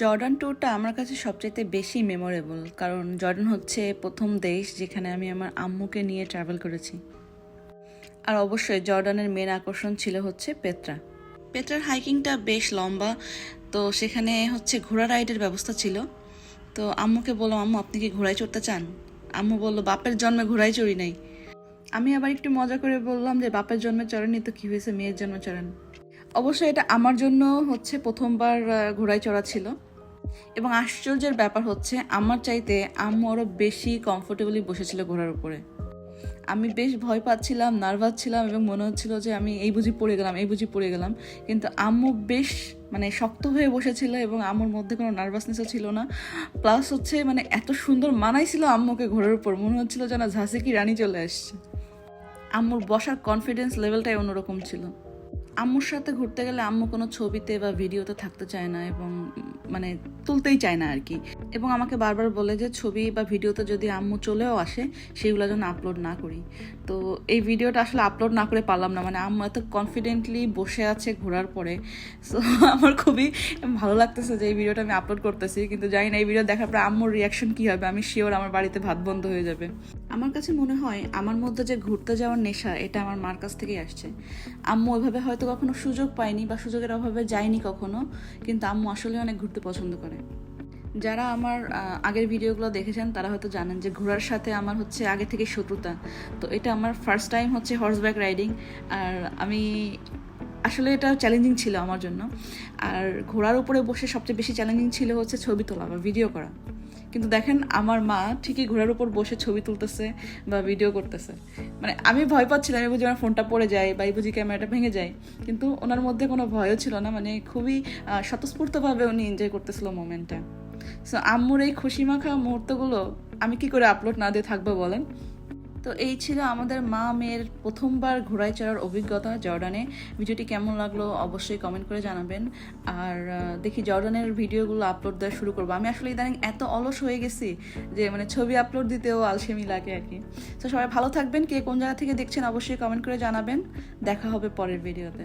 Jordan ট্যুরটা আমার কাছে সবচাইতে বেশি মেমোরেবল কারণ জর্ডান হচ্ছে প্রথম দেশ যেখানে আমি আমার আম্মুকে নিয়ে ট্রাভেল করেছি। আর অবশ্যই জর্ডানের মেন আকর্ষণ ছিল হচ্ছে পেত্রা পেত্রার হাইকিংটা বেশ লম্বা, তো সেখানে হচ্ছে ঘোড়া রাইডের ব্যবস্থা ছিল। তো আম্মুকে বললাম, আম্মু, আপনি কি ঘোড়ায় চড়তে চান? আম্মু বলল, বাপের জন্মে ঘোড়ায় চড়ি নাই। আমি আবার একটু মজা করে বললাম যে, বাপের জন্মে চড়েনি তো কি হয়েছে? মেয়ের জন্মে চড়েন। অবশ্যই এটা আমার জন্য হচ্ছে প্রথমবার ঘোড়ায় চড়া ছিল। এবং আশ্চর্যের ব্যাপার হচ্ছে, আমার চাইতে আম্মু আরও বেশি কমফোর্টেবলি বসেছিল ঘোড়ার উপরে। আমি বেশ ভয় পাচ্ছিলাম নার্ভাস ছিলাম এবং মনে হচ্ছিল যে আমি এই বুঝি পড়ে গেলাম, এই বুঝি পড়ে গেলাম। কিন্তু আম্মু বেশ মানে শক্ত হয়ে বসেছিল এবং আম্মুর মধ্যে কোনো নার্ভাসনেসও ছিল না। প্লাস হচ্ছে মানে এত সুন্দর মানাইছিল আম্মুকে ঘোড়ার উপর। মনে হচ্ছিল যেন ঝাঁসি কি রানী চলে আসছে। আম্মুর বসার কনফিডেন্স লেভেলটাই অন্যরকম ছিল। আম্মুর সাথে ঘুরতে গেলে আম্মু কোনো ছবিতে বা ভিডিওতে থাকতে চায় না এবং মানে তুলতেই চায় না আর কি এবং আমাকে বারবার বলে যে ছবি বা ভিডিওতে যদি আম্মু চলেও আসে, সেগুলো যেন আপলোড না করি। তো এই ভিডিওটা আসলে আপলোড না করে পারলাম না। মানে আম্মু এত কনফিডেন্টলি বসে আছে ঘোরার পরে। সো আমার খুবই ভালো লাগতেছে যে এই ভিডিওটা আমি আপলোড করতেছি। কিন্তু জানি না এই ভিডিও দেখার পর আম্মুর রিয়াকশন কী হবে? আমি শিওর আমার বাড়িতে ভাত বন্ধ হয়ে যাবে। আমার কাছে মনে হয়, আমার মধ্যে যে ঘুরতে যাওয়ার নেশা, এটা আমার মার কাছ থেকেই আসছে। আম্মু ওইভাবে হয়তো কখনো সুযোগ পাইনি বা সুযোগের অভাবে যায়নি কখনো, কিন্তু আম্মু আসলে অনেক ঘুরতে পছন্দ করে। যারা আমার আগের ভিডিওগুলো দেখেছেন, তারা হয়তো জানেন যে ঘোড়ার সাথে আমার হচ্ছে আগে থেকে শত্রুতা। তো এটা আমার ফার্স্ট টাইম হচ্ছে হর্সব্যাক রাইডিং আর আমি, আসলে এটা চ্যালেঞ্জিং ছিল আমার জন্য। আর ঘোড়ার উপরে বসে সবচেয়ে বেশি চ্যালেঞ্জিং ছিল হচ্ছে ছবি তোলা বা ভিডিও করা। কিন্তু দেখেন আমার মা ঠিকই ঘোড়ার উপর বসে ছবি তুলতেছে বা ভিডিও করতেছে। মানে আমি ভয় পাচ্ছিলাম, আমি বুঝি আমার ফোনটা পড়ে যায় বা বুঝি ক্যামেরাটা ভেঙে যায়। কিন্তু ওনার মধ্যে কোনো ভয়ও ছিল না মানে খুবই স্বতঃস্ফূর্তভাবে উনি এনজয় করতেছিল মোমেন্টটা সো আম্মুর এই খুশি মাখা মুহূর্তগুলো আমি কি করে আপলোড না দিয়ে থাকব বলেন? তো এই ছিল আমাদের মা মেয়ের প্রথমবার ঘোড়ায় চড়ার অভিজ্ঞতা জর্ডানে। ভিডিওটি কেমন লাগল অবশ্যই কমেন্ট করে জানাবেন। আর দেখি জর্ডানের ভিডিওগুলো আপলোড দেওয়া শুরু করব। আমি আসলে ইদানিং এত অলস হয়ে গেছি যে মানে ছবি আপলোড দিতেও আলসেমি লাগে আর কি। তো সবাই ভালো থাকবেন। কে কোন জায়গা থেকে দেখছেন অবশ্যই কমেন্ট করে জানাবেন। দেখা হবে পরের ভিডিওতে